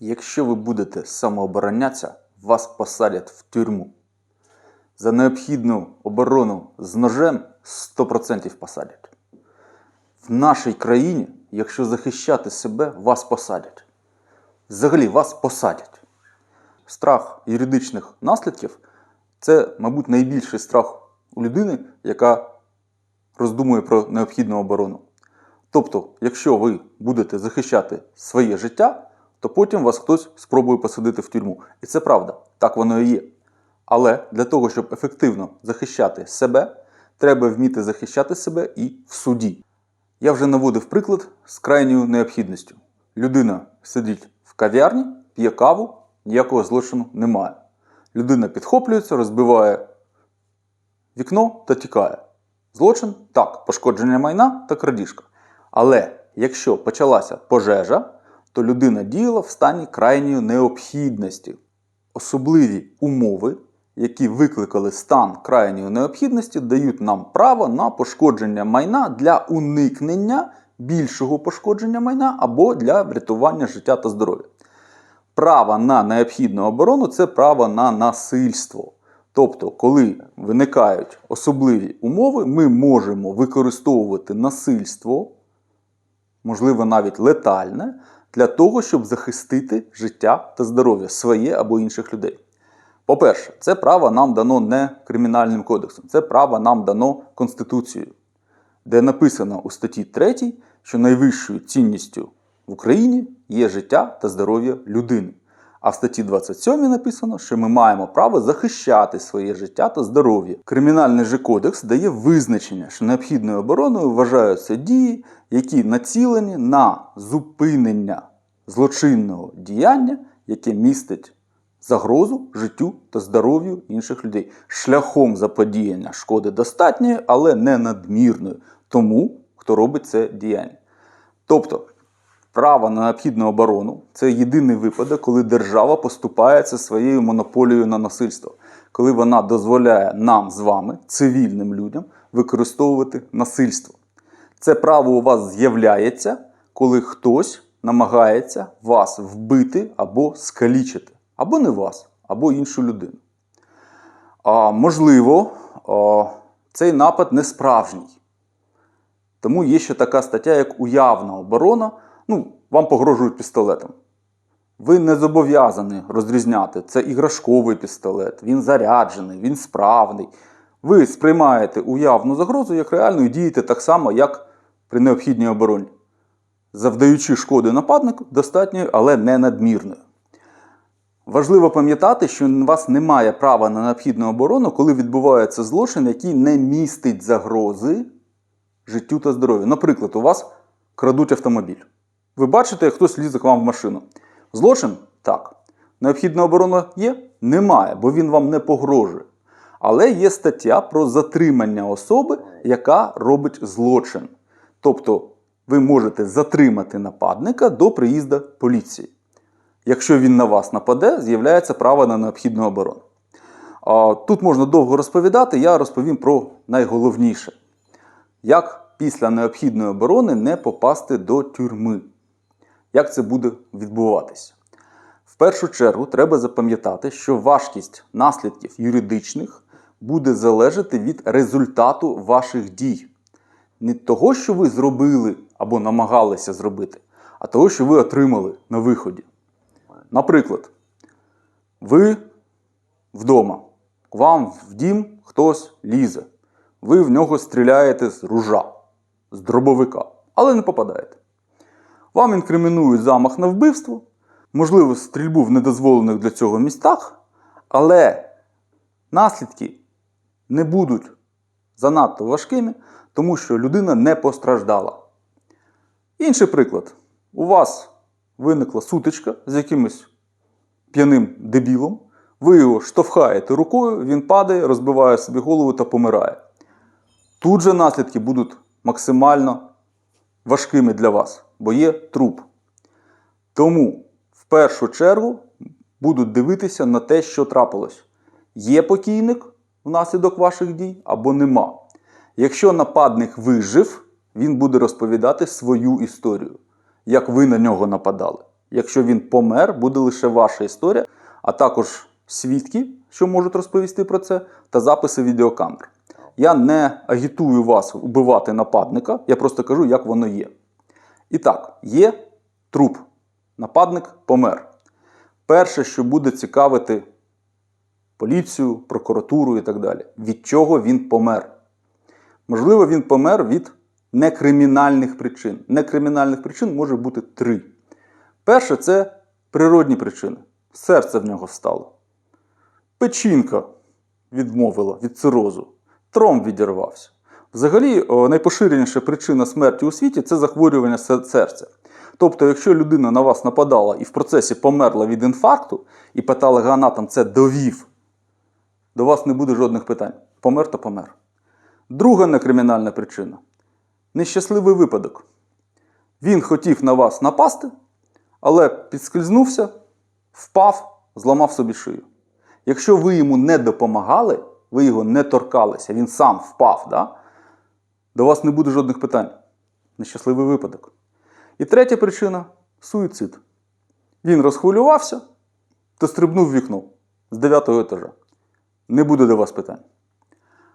Якщо ви будете самооборонятися, вас посадять в тюрму. За необхідну оборону з ножем 100% посадять. В нашій країні, якщо захищати себе, вас посадять. Взагалі вас посадять. Страх юридичних наслідків це, мабуть, найбільший страх у людини, яка роздумує про необхідну оборону. Тобто, якщо ви будете захищати своє життя, то потім вас хтось спробує посадити в тюрму. І це правда, так воно і є. Але для того, щоб ефективно захищати себе, треба вміти захищати себе і в суді. Я вже наводив приклад з крайньою необхідністю. Людина сидить в кав'ярні, п'є каву, ніякого злочину немає. Людина підхоплюється, розбиває вікно та тікає. Злочин так, пошкодження майна та крадіжка. Але якщо почалася пожежа, то людина діяла в стані крайньої необхідності. Особливі умови, які викликали стан крайньої необхідності, дають нам право на пошкодження майна для уникнення більшого пошкодження майна або для врятування життя та здоров'я. Право на необхідну оборону це право на насильство. Тобто, коли виникають особливі умови, ми можемо використовувати насильство, можливо, навіть летальне, для того, щоб захистити життя та здоров'я своє або інших людей. По-перше, це право нам дано не кримінальним кодексом, це право нам дано Конституцією, де написано у статті 3, що найвищою цінністю в Україні є життя та здоров'я людини. А в статті 27 написано, що ми маємо право захищати своє життя та здоров'я. Кримінальний же кодекс дає визначення, що необхідною обороною вважаються дії, які націлені на зупинення злочинного діяння, яке містить загрозу життю та здоров'ю інших людей, шляхом заподіяння шкоди достатньої, але не надмірної тому, хто робить це діяння. Тобто, право на необхідну оборону це єдиний випадок, коли держава поступається своєю монополією на насильство, коли вона дозволяє нам з вами, цивільним людям, використовувати насильство. Це право у вас з'являється, коли хтось намагається вас вбити або скалічити, або не вас, або іншу людину. А, можливо, а, цей напад не справжній. Тому є ще така стаття, як уявна оборона. Ну, вам погрожують пістолетом. Ви не зобов'язані розрізняти, це іграшковий пістолет, він заряджений, він справний. Ви сприймаєте уявну загрозу як реальну і дієте так само, як при необхідній обороні. Завдаючи шкоди нападнику, достатньою, але не надмірною. Важливо пам'ятати, що у вас немає права на необхідну оборону, коли відбувається злочин, який не містить загрози життю та здоров'ю. Наприклад, у вас крадуть автомобіль. Ви бачите, як хтось лізе к вам в машину. Злочин? Так. Необхідна оборона є? Немає, бо він вам не погрожує. Але є стаття про затримання особи, яка робить злочин. Тобто ви можете затримати нападника до приїзду поліції. Якщо він на вас нападе, з'являється право на необхідну оборону. Тут можна довго розповідати, я розповім про найголовніше. Як після необхідної оборони не попасти до тюрми? Як це буде відбуватися? В першу чергу треба запам'ятати, що важкість наслідків юридичних буде залежати від результату ваших дій. Не того, що ви зробили або намагалися зробити, а того, що ви отримали на виході. Наприклад, ви вдома, вам в дім хтось лізе. Ви в нього стріляєте з ружа, з дробовика, але не попадаєте. Вам інкримінують замах на вбивство, можливо, стрільбу в недозволених для цього містах, але наслідки не будуть занадто важкими, тому що людина не постраждала. Інший приклад. У вас виникла сутичка з якимось п'яним дебілом, ви його штовхаєте рукою, він падає, розбиває собі голову та помирає. Тут же наслідки будуть максимально важкими для вас, бо є труп. Тому в першу чергу будуть дивитися на те, що трапилось. Є покійник внаслідок ваших дій або нема. Якщо нападник вижив, він буде розповідати свою історію, як ви на нього нападали. Якщо він помер, буде лише ваша історія, а також свідки, що можуть розповісти про це, та записи відеокамер. Я не агітую вас убивати нападника, я просто кажу, як воно є. І так, є труп. Нападник помер. Перше, що буде цікавити поліцію, прокуратуру і так далі. Від чого він помер? Можливо, він помер від некримінальних причин. Некримінальних причин може бути три. Перше це природні причини. Серце в нього встало. Печінка відмовила від цирозу. Тромб відірвався. Взагалі, найпоширеніша причина смерті у світі це захворювання серця. Тобто, якщо людина на вас нападала і в процесі померла від інфаркту, і патологоанатом це довів, до вас не буде жодних питань. Помер то помер. Друга некримінальна причина нещасливий випадок. Він хотів на вас напасти, але підскользнувся, впав, зламав собі шию. Якщо ви йому не допомагали, ви його не торкалися, він сам впав, да? До вас не буде жодних питань. Нещасливий випадок. І третя причина суїцид. Він розхвилювався та стрибнув вікно з 9 етажа. Не буде до вас питань.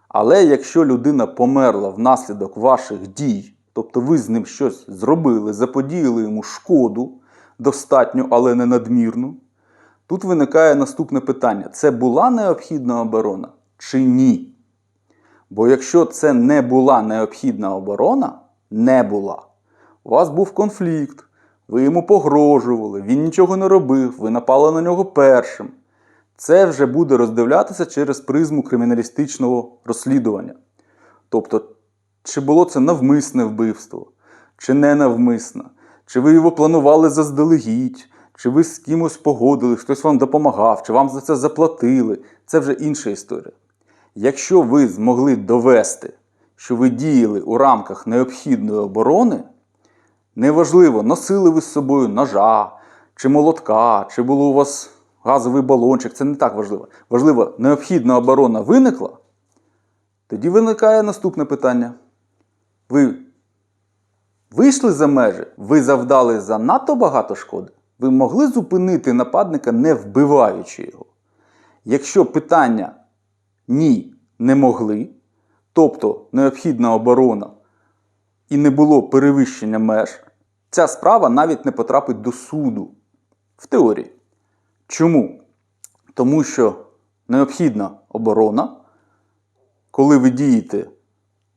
Але якщо людина померла внаслідок ваших дій, тобто ви з ним щось зробили, заподіяли йому шкоду, достатню, але не надмірну, тут виникає наступне питання: це була необхідна оборона чи ні? Бо якщо це не була необхідна оборона, не була, у вас був конфлікт, ви йому погрожували, він нічого не робив, ви напали на нього першим. Це вже буде роздивлятися через призму криміналістичного розслідування. Тобто, чи було це навмисне вбивство, чи не навмисне, чи ви його планували заздалегідь, чи ви з кимось погодились, хтось вам допомагав, чи вам за це заплатили. Це вже інша історія. Якщо ви змогли довести, що ви діяли у рамках необхідної оборони, неважливо, носили ви з собою ножа, чи молотка, чи було у вас газовий балончик, це не так важливо. Важливо, необхідна оборона виникла, тоді виникає наступне питання. Ви вийшли за межі, ви завдали занадто багато шкоди, ви могли зупинити нападника, не вбиваючи його. Якщо питання ні, не могли, тобто необхідна оборона і не було перевищення меж, ця справа навіть не потрапить до суду в теорії. Чому? Тому що необхідна оборона, коли ви дієте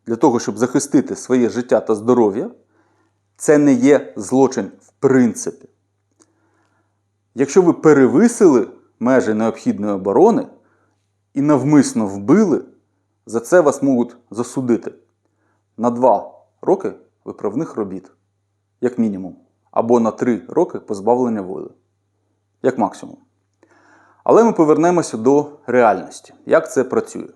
для того, щоб захистити своє життя та здоров'я, це не є злочин в принципі. Якщо ви перевисили межі необхідної оборони і навмисно вбили, за це вас можуть засудити на 2 роки виправних робіт, як мінімум, або на 3 роки позбавлення волі, як максимум. Але ми повернемося до реальності. Як це працює?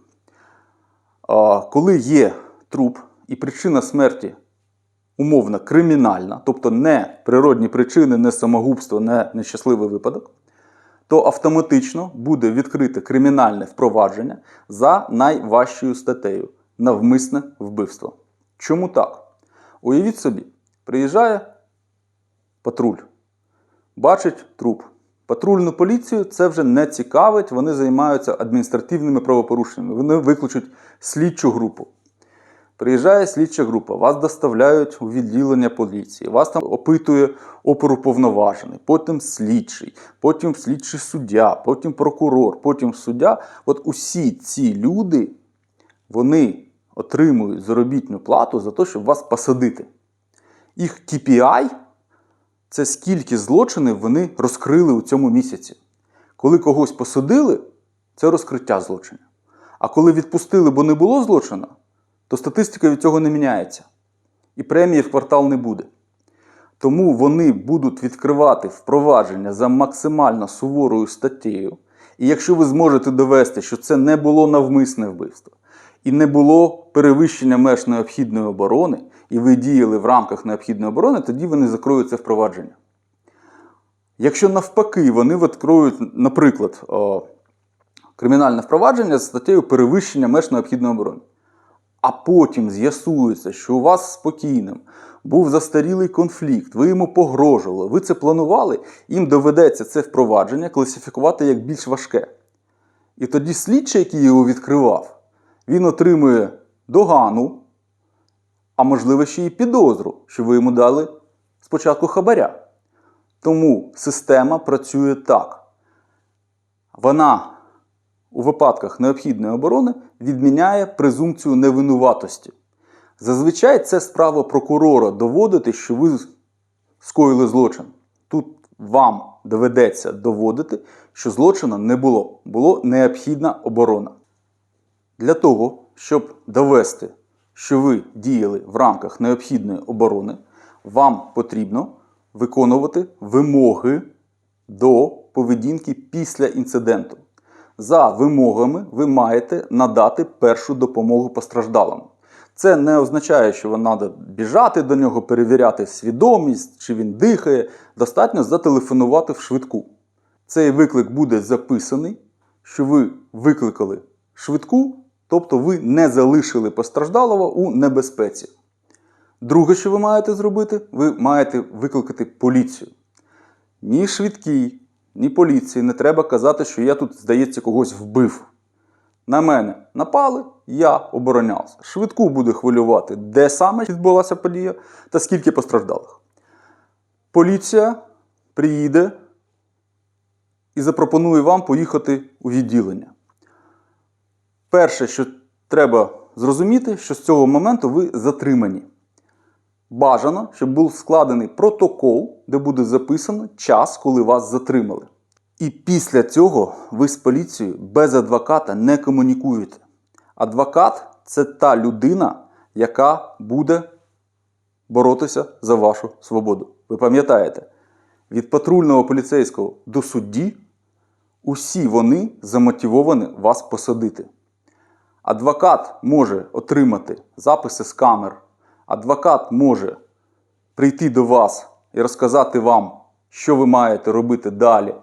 Коли є труп і причина смерті умовно кримінальна, тобто не природні причини, не самогубство, не нещасливий випадок, то автоматично буде відкрите кримінальне впровадження за найважчою статтею навмисне вбивство. Чому так? Уявіть собі, приїжджає патруль, бачить труп. Патрульну поліцію це вже не цікавить, вони займаються адміністративними правопорушеннями. Вони викличуть слідчу групу. Приїжджає слідча група, вас доставляють у відділення поліції, вас там опитує оперуповноважений, потім слідчий, потім слідчий суддя, потім прокурор, потім суддя. От усі ці люди вони отримують заробітну плату за те, щоб вас посадити. Їх KPI – це скільки злочинів вони розкрили у цьому місяці. Коли когось посадили, це розкриття злочинів. А коли відпустили, бо не було злочину, то статистика від цього не міняється. І премії в квартал не буде. Тому вони будуть відкривати впровадження за максимально суворою статтею. І якщо ви зможете довести, що це не було навмисне вбивство, і не було перевищення меж необхідної оборони, і ви діяли в рамках необхідної оборони, тоді вони закроють це впровадження. Якщо навпаки вони відкроють, наприклад, о, кримінальне впровадження з статтею перевищення меж необхідної оборони, а потім з'ясується, що у вас спокійним був застарілий конфлікт, ви йому погрожували, ви це планували, їм доведеться це впровадження класифікувати як більш важке. І тоді слідчий, який його відкривав, він отримує догану, а можливо ще й підозру, що ви йому дали спочатку хабаря. Тому система працює так. Вона у випадках необхідної оборони відміняє презумпцію невинуватості. Зазвичай це справа прокурора доводити, що ви скоїли злочин. Тут вам доведеться доводити, що злочину не було. Було необхідна оборона. Для того, щоб довести, що ви діяли в рамках необхідної оборони, вам потрібно виконувати вимоги до поведінки після інциденту. За вимогами ви маєте надати першу допомогу постраждалому. Це не означає, що вам треба біжати до нього, перевіряти свідомість, чи він дихає. Достатньо зателефонувати в швидку. Цей виклик буде записаний, що ви викликали швидку, тобто ви не залишили постраждалого у небезпеці. Друге, що ви маєте зробити, ви маєте викликати поліцію. Ні швидкій, ні поліції не треба казати, що я тут, здається, когось вбив. На мене напали, я оборонявся. Швидку буде хвилювати, де саме відбулася подія та скільки постраждалих. Поліція приїде і запропонує вам поїхати у відділення. Перше, що треба зрозуміти, що з цього моменту ви затримані. Бажано, щоб був складений протокол, де буде записано час, коли вас затримали. І після цього ви з поліцією без адвоката не комунікуєте. Адвокат це та людина, яка буде боротися за вашу свободу. Ви пам'ятаєте, від патрульного поліцейського до судді усі вони замотивовані вас посадити. Адвокат може отримати записи з камер. Адвокат може прийти до вас і розказати вам, що ви маєте робити далі.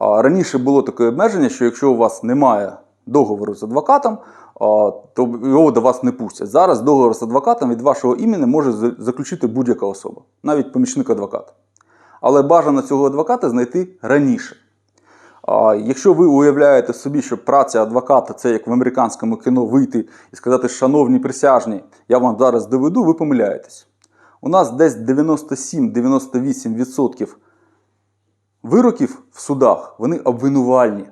Раніше було таке обмеження, що якщо у вас немає договору з адвокатом, то його до вас не пустять. Зараз договор з адвокатом від вашого імені може заключити будь-яка особа, навіть помічник адвоката. Але бажано цього адвоката знайти раніше. Якщо ви уявляєте собі, що праця адвоката це як в американському кіно вийти і сказати, шановні присяжні, я вам зараз доведу, ви помиляєтесь. У нас десь 97-98% вироків в судах вони обвинувальні.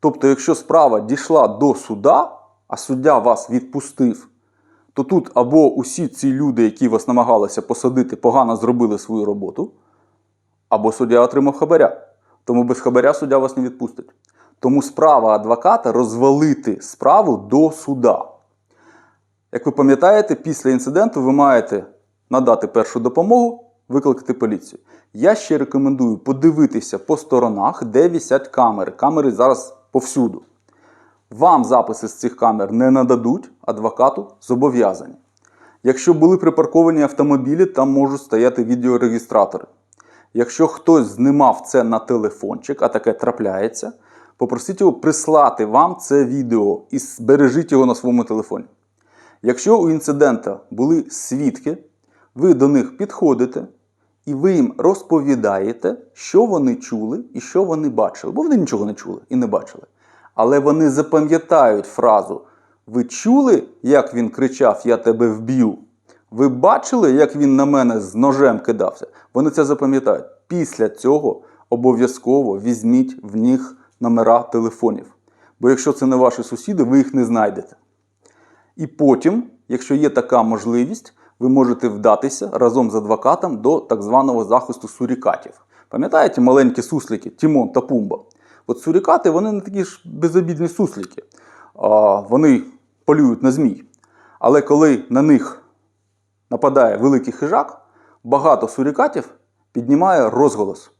Тобто, якщо справа дійшла до суда, а суддя вас відпустив, то тут або усі ці люди, які вас намагалися посадити, погано зробили свою роботу, або суддя отримав хабаря. Тому без хабаря суддя вас не відпустить. Тому справа адвоката розвалити справу до суда. Як ви пам'ятаєте, після інциденту ви маєте надати першу допомогу, викликати поліцію. Я ще рекомендую подивитися по сторонах, де висять камери. Камери зараз повсюду. Вам записи з цих камер не нададуть, адвокату зобов'язані. Якщо були припарковані автомобілі, там можуть стояти відеорегістратори. Якщо хтось знімав це на телефончик, а таке трапляється, попросіть його прислати вам це відео і збережіть його на своєму телефоні. Якщо у інцидента були свідки, ви до них підходите і ви їм розповідаєте, що вони чули і що вони бачили. Бо вони нічого не чули і не бачили. Але вони запам'ятають фразу: Ви чули, як він кричав Я тебе вб'ю? Ви бачили, як він на мене з ножем кидався? Вони це запам'ятають. Після цього обов'язково візьміть в них номера телефонів. Бо якщо це не ваші сусіди, ви їх не знайдете. І потім, якщо є така можливість, ви можете вдатися разом з адвокатом до так званого захисту сурікатів. Пам'ятаєте маленькі суслики Тімон та Пумба? От сурікати вони не такі ж безобідні суслики. А, вони полюють на змій. Але коли на них нападає великий хижак, багато сурікатів піднімає розголос.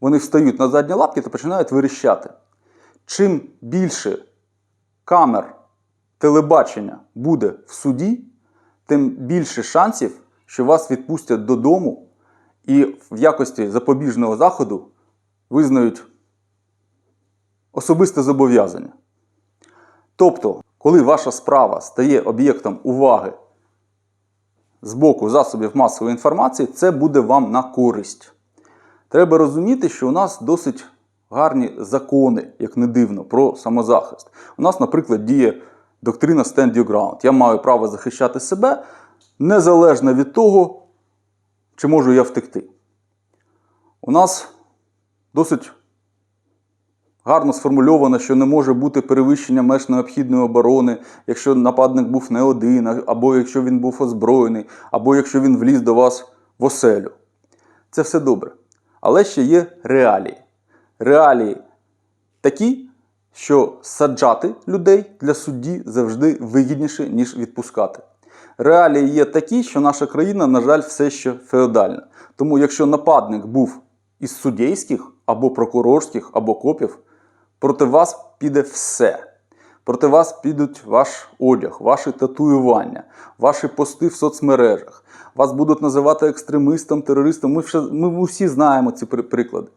Вони встають на задні лапки та починають виріщати. Чим більше камер телебачення буде в суді, тим більше шансів, що вас відпустять додому і в якості запобіжного заходу визнають особисте зобов'язання. Тобто коли ваша справа стає об'єктом уваги з боку засобів масової інформації, це буде вам на користь. Треба розуміти, що у нас досить гарні закони, як не дивно, про самозахист. У нас, наприклад, діє доктрина Stand Your Ground. Я маю право захищати себе незалежно від того, чи можу я втекти. У нас досить гарно сформульовано, що не може бути перевищення меж необхідної оборони, якщо нападник був не один, або якщо він був озброєний, або якщо він вліз до вас в оселю. Це все добре. Але ще є реалії. Реалії такі, що саджати людей для судді завжди вигідніше, ніж відпускати. Реалії є такі, що наша країна, на жаль, все ще феодальна. Тому якщо нападник був із судейських або прокурорських, або копів, проти вас піде все. Проти вас підуть ваш одяг, ваші татуювання, ваші пости в соцмережах. Вас будуть називати екстремистом, терористом. Ми, вже, ми всі знаємо ці приклади.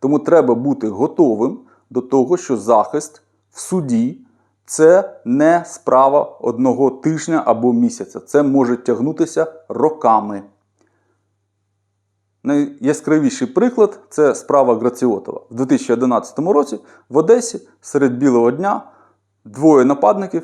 Тому треба бути готовим до того, що захист в суді це не справа одного тижня або місяця. Це може тягнутися роками. Найяскравіший приклад це справа Граціотова. В 2011 році в Одесі серед білого дня двоє нападників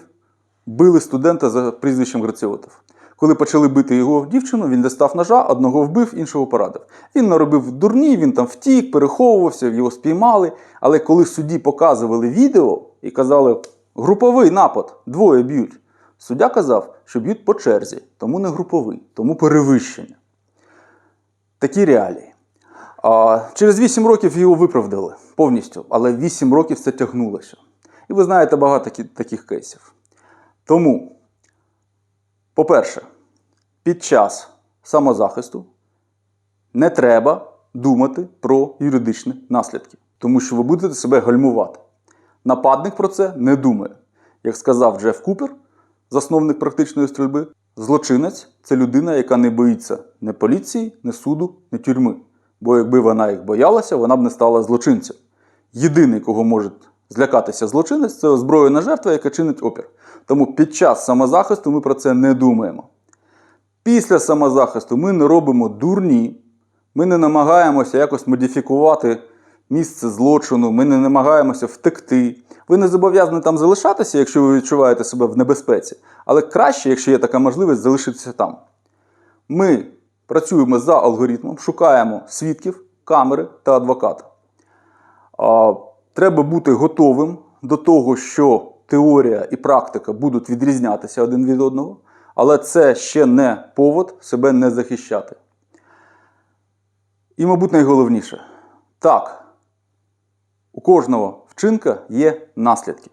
били студента за прізвищем Граціотов. Коли почали бити його дівчину, він дістав ножа, одного вбив, іншого порадив. Він наробив дурні, він там втік, переховувався, його спіймали. Але коли судді показували відео і казали, груповий напад, двоє б'ють, суддя казав, що б'ють по черзі, тому не груповий, тому перевищення. Такі реалії. Через 8 років його виправдали повністю, але 8 років це тягнулося. І ви знаєте багато таких кейсів. Тому, по-перше, під час самозахисту не треба думати про юридичні наслідки, тому що ви будете себе гальмувати. Нападник про це не думає. Як сказав Джеф Купер, засновник практичної стрільби, злочинець це людина, яка не боїться ні поліції, ні суду, ні тюрми. Бо якби вона їх боялася, вона б не стала злочинцем. Єдиний, кого може злякатися злочинець, це озброєна жертва, яка чинить опір. Тому під час самозахисту ми про це не думаємо. Після самозахисту ми не робимо дурні, ми не намагаємося якось модифікувати місце злочину, ми не намагаємося втекти. Ви не зобов'язані там залишатися, якщо ви відчуваєте себе в небезпеці. Але краще, якщо є така можливість, залишитися там. Ми працюємо за алгоритмом, шукаємо свідків, камери та адвоката. Треба бути готовим до того, що теорія і практика будуть відрізнятися один від одного, але це ще не повод себе не захищати. І, мабуть, найголовніше, так, у кожного вчинка є наслідки.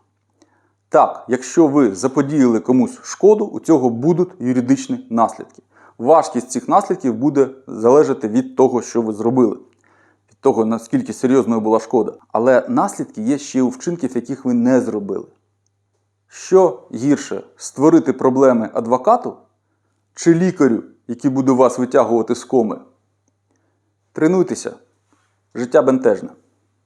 Так, якщо ви заподіяли комусь шкоду, у цього будуть юридичні наслідки. Важкість цих наслідків буде залежати від того, що ви зробили, від того, наскільки серйозною була шкода. Але наслідки є ще у вчинків, яких ви не зробили. Що гірше створити проблеми адвокату чи лікарю, який буде вас витягувати з коми? Тренуйтеся. Життя бентежне.